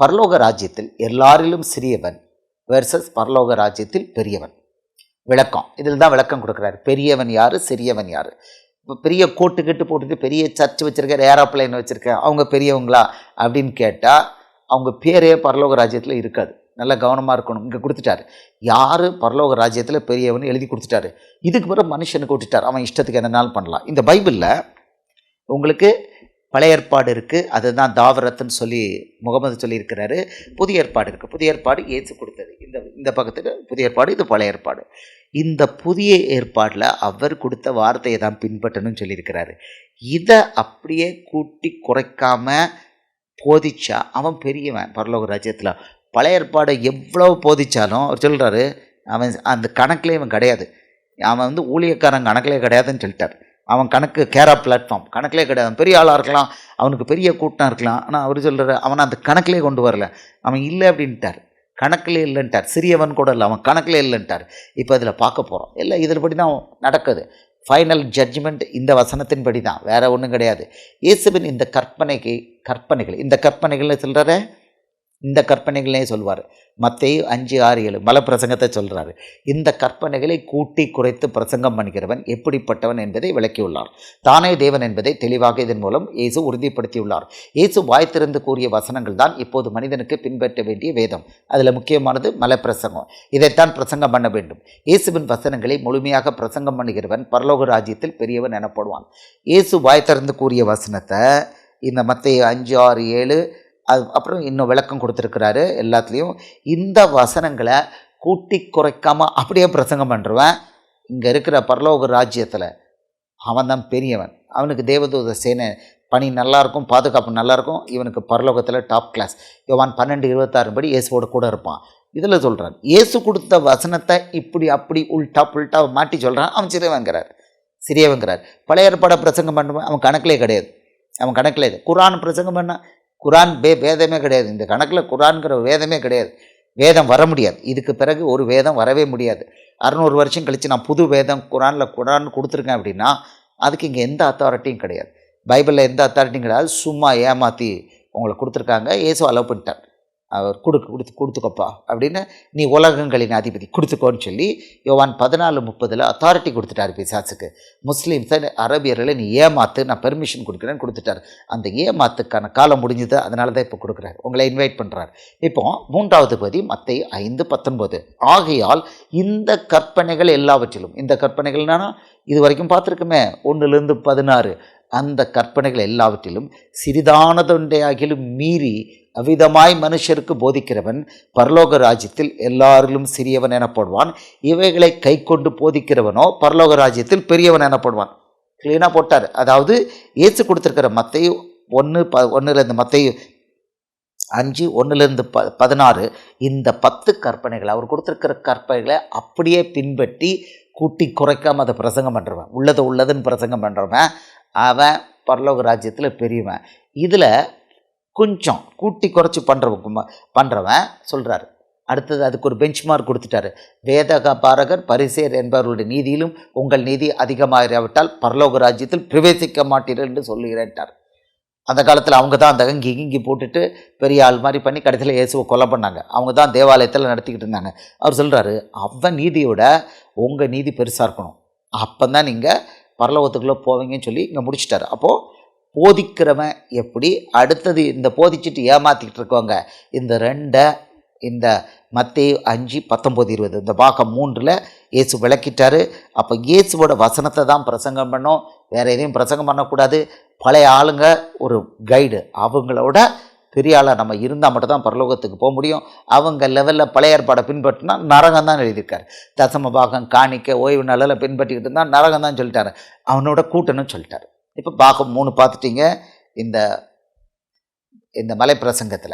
பரலோக ராஜ்யத்தில் எல்லாரிலும் சிறியவன் வெர்சஸ் பரலோக ராஜ்யத்தில் பெரியவன். விளக்கம். இதில் தான் விளக்கம் கொடுக்குறாரு. பெரியவன் யார்? சிறியவன் யார்? இப்போ பெரிய கோட்டு கட்டு போட்டுட்டு பெரிய சர்ச் வச்சுருக்கார் ஏரோப்ளைன் வச்சுருக்கேன் அவங்க பெரியவங்களா? அப்படின்னு கேட்டால் அவங்க பேரே பரலோக ராஜ்யத்தில் இருக்காது. நல்லா கவனமாக இருக்கணும். இங்கே கொடுத்துட்டாரு. யார்? பரலோக ராஜ்யத்தில் பெரியவன் எழுதி கொடுத்துட்டாரு. இதுக்கு பிறகு மனுஷனுக்கு விட்டுட்டார் அவன் இஷ்டத்துக்கு என்னனாலும் பண்ணலாம். இந்த பைபிளில் உங்களுக்கு பழைய ஏற்பாடு இருக்குது அதுதான் தாவரத்துன்னு சொல்லி முகமது சொல்லியிருக்கிறாரு. புதிய ஏற்பாடு இருக்குது புதிய ஏற்பாடு ஏற்று கொடுத்தது. இந்த இந்த பக்கத்தில் புதிய ஏற்பாடு இது பழைய ஏற்பாடு. இந்த புதிய ஏற்பாடில் அவர் கொடுத்த வார்த்தையை தான் பின்பற்றணும்னு சொல்லியிருக்கிறாரு. இதை அப்படியே கூட்டி குறைக்காமல் போதிச்சா அவன் பெரியவன் பரலோக ராஜ்யத்தில். பழைய ஏற்பாடை எவ்வளோ போதிச்சாலும் அவர் சொல்கிறாரு அவன் அந்த கணக்கில் இவன் கிடையாது. அவன் வந்து ஊழியக்காரன் கணக்கிலே கிடையாதுன்னு சொல்லிட்டார். அவன் கணக்கு கேரா பிளாட்ஃபார்ம் கணக்கிலே கிடையாது. பெரிய ஆளாக இருக்கலாம். அவனுக்கு பெரிய கூட்டம் இருக்கலாம். ஆனால் அவர் சொல்கிற அவனை அந்த கணக்கிலே கொண்டு வரல. அவன் இல்லை அப்படின்ட்டார். கணக்கில் இல்லைன்ட்டார். சிறியவன் கூட இல்லை. அவன் கணக்கில் இல்லைன்ட்டார். இப்போ அதில் பார்க்க போகிறோம் இல்லை இதில் படி தான் நடக்குது. ஃபைனல் ஜட்ஜ்மெண்ட் இந்த வசனத்தின்படி தான். வேறு ஒன்றும் கிடையாது. இயேசுவின் இந்த கற்பனைக்கு கற்பனைகள் இந்த கற்பனைகள்னு சொல்கிறத இந்த கற்பனைகளே சொல்வார். மத்தேயு அஞ்சு ஆறு ஏழு மல பிரசங்கத்தை சொல்கிறாரு இந்த கற்பனைகளை கூட்டி குறைத்து பிரசங்கம் பண்ணுகிறவன் எப்படிப்பட்டவன் என்பதை விளக்கியுள்ளார். தானே தேவன் என்பதை தெளிவாக இதன் மூலம் இயேசு உறுதிப்படுத்தியுள்ளார். இயேசு வாய் திறந்து கூறிய வசனங்கள் தான் இப்போது மனிதனுக்கு பின்பற்ற வேண்டிய வேதம். அதில் முக்கியமானது மலை பிரசங்கம் இதைத்தான் பிரசங்கம் பண்ண வேண்டும். இயேசுவின் வசனங்களை முழுமையாக பிரசங்கம் பண்ணுகிறவன் பரலோக ராஜ்யத்தில் பெரியவன் எனப்படுவான். இயேசு வாய் திறந்து கூறிய வசனத்தை இந்த மத்திய அஞ்சு ஆறு ஏழு அது அப்புறம் இன்னும் விளக்கம் கொடுத்துருக்கிறாரு எல்லாத்துலேயும் இந்த வசனங்களை கூட்டி குறைக்காமல் அப்படியே பிரசங்கம் பண்ணுறவன் இங்கே இருக்கிற பரலோக ராஜ்யத்தில் அவன் தான் பெரியவன். அவனுக்கு தேவதூத சேனை பணி நல்லாயிருக்கும் பாதுகாப்பு நல்லாயிருக்கும் இவனுக்கு பரலோகத்தில் டாப் கிளாஸ் யோவான் பன்னெண்டு இருபத்தாறு படி இயேசுவோட கூட இருப்பான். இதில் சொல்கிறான் இயேசு கொடுத்த வசனத்தை இப்படி அப்படி உள்டா புல்ட்டா மாட்டி சொல்கிறான் அவன் சிறியவங்கிறார் சிறியவங்கிறார் பழைய ஏற்பாடை பிரசங்கம் பண்ணுவான் அவன் கணக்கிலே கிடையாது. அவன் கணக்கில் இது குரான் பிரசங்கம் பண்ணால் குரான் பே வேதமே கிடையாது. இந்த கணக்கில் குரான்கிற வேதமே கிடையாது. வேதம் வர முடியாது. இதுக்கு பிறகு ஒரு வேதம் வரவே முடியாது. அறநூறு வருஷம் கழித்து நான் புது வேதம் குரானில் குரான் கொடுத்துருக்கேன் அப்படின்னா அதுக்கு இங்கே எந்த அத்தாரிட்டியும் கிடையாது. பைபிளில் எந்த அத்தாரிட்டியும் கிடையாது. சும்மா ஏமாற்றி உங்களை கொடுத்துருக்காங்க. ஏசு அலோவ் பண்ணிட்டார். அவர் கொடுக்கு கொடுத்து கொடுத்துக்கோப்பா. அப்படின்னு நீ உலகங்களின் அதிபதி கொடுத்துக்கோன்னு சொல்லி யோவான் பதினாலு முப்பதில் அத்தாரிட்டி கொடுத்துட்டார் பிசாசுக்கு. முஸ்லீம்ஸை அரபியர்களை நீ ஏமாத்து நான் பெர்மிஷன் கொடுக்குறேன்னு கொடுத்துட்டார். அந்த ஏமாத்துக்கான காலம் முடிஞ்சது அதனால தான் இப்போ கொடுக்குறாரு. உங்களை இன்வைட் பண்ணுறாரு இப்போ மூன்றாவது பதி மத்தை ஐந்து பத்தொன்பது. ஆகையால் இந்த கற்பனைகள் எல்லாவற்றிலும் இந்த கற்பனைகள்னா இது வரைக்கும் பார்த்துருக்குமே ஒன்றுலேருந்து பதினாறு. அந்த கற்பனைகள் எல்லாவற்றிலும் சிறிதானதொன்றையாகிலும் மீறி அவ்விதமாய் மனுஷருக்கு போதிக்கிறவன் பரலோக ராஜ்யத்தில் எல்லாரிலும் சிறியவன் எனப்படுவான். இவைகளை கை கொண்டு போதிக்கிறவனோ பரலோக ராஜ்யத்தில் பெரியவன் எனப்படுவான். க்ளீனாக போட்டார். அதாவது ஏற்று கொடுத்துருக்கிற மத்தையும் ஒன்று ப ஒன்றுலேருந்து மத்தையும் அஞ்சு ஒன்றுலேருந்து ப பதினாறு இந்த பத்து கற்பனைகள் அவர் கொடுத்துருக்கிற கற்பனைகளை அப்படியே பின்பற்றி கூட்டி குறைக்காமல் அதை பிரசங்கம் பண்ணுறவன் உள்ளதை உள்ளதுன்னு பிரசங்கம் பண்ணுறவன் அவன் பரலோக ராஜ்யத்தில் பெரியவன். இதில் கொஞ்சம் கூட்டி குறைச்சி பண்ணுறவங்க பண்ணுறவன் சொல்கிறாரு அடுத்தது அதுக்கு ஒரு பெஞ்ச் மார்க் கொடுத்துட்டாரு. வேதக பாரகர் பரிசேர் என்பவர்களுடைய நீதியிலும் உங்கள் நீதி அதிகமாகிராவிட்டால் பரலோக ராஜ்யத்தில் பிரவேசிக்க மாட்டீர்கள் என்று சொல்லுகிறேன்ட்டார். அந்த காலத்தில் அவங்க தான் அந்த அங்கி இங்கி போட்டுட்டு பெரிய ஆள் மாதிரி பண்ணி கடைசியில் இயேசுவை கொலை பண்ணாங்க. அவங்க தான் தேவாலயத்தில் நடத்திக்கிட்டு இருந்தாங்க. அவர் சொல்கிறாரு அவன் நீதியோட உங்கள் நீதி பெருசாக இருக்கணும். அப்போ தான் நீங்கள் பரலோகத்துக்குள்ளே போவீங்கன்னு சொல்லி இங்கே முடிச்சிட்டாரு. அப்போது போதிக்கிறவன் எப்படி? அடுத்தது இந்த போதிச்சுட்டு ஏமாற்றிக்கிட்டு இருக்கவங்க இந்த ரெண்டை இந்த மத்திய அஞ்சு பத்தொம்போது இருபது. இந்த பாகம் மூன்றில் இயேசு விளக்கிட்டாரு. அப்போ இயேசுவோட வசனத்தை தான் பிரசங்கம் பண்ணோம். வேறு எதையும் பிரசங்கம் பண்ணக்கூடாது. பழைய ஆளுங்க ஒரு கைடு. அவங்களோட பெரிய ஆளாக நம்ம இருந்தால் மட்டும்தான் பரலோகத்துக்கு போக முடியும். அவங்க லெவலில் பழைய ஏற்பாடை பின்பற்றினா நரகம் தான் எழுதியிருக்காரு. தசம பாகம் காணிக்க ஓய்வு நாளில் பின்பற்றிக்கிட்டு இருந்தால் நரகம் தான் சொல்லிட்டாரு. அவனோட கூட்டணும் சொல்லிட்டாரு. இப்போ பாகம் மூணு பார்த்துட்டிங்க. இந்த இந்த மலை பிரசங்கத்தில்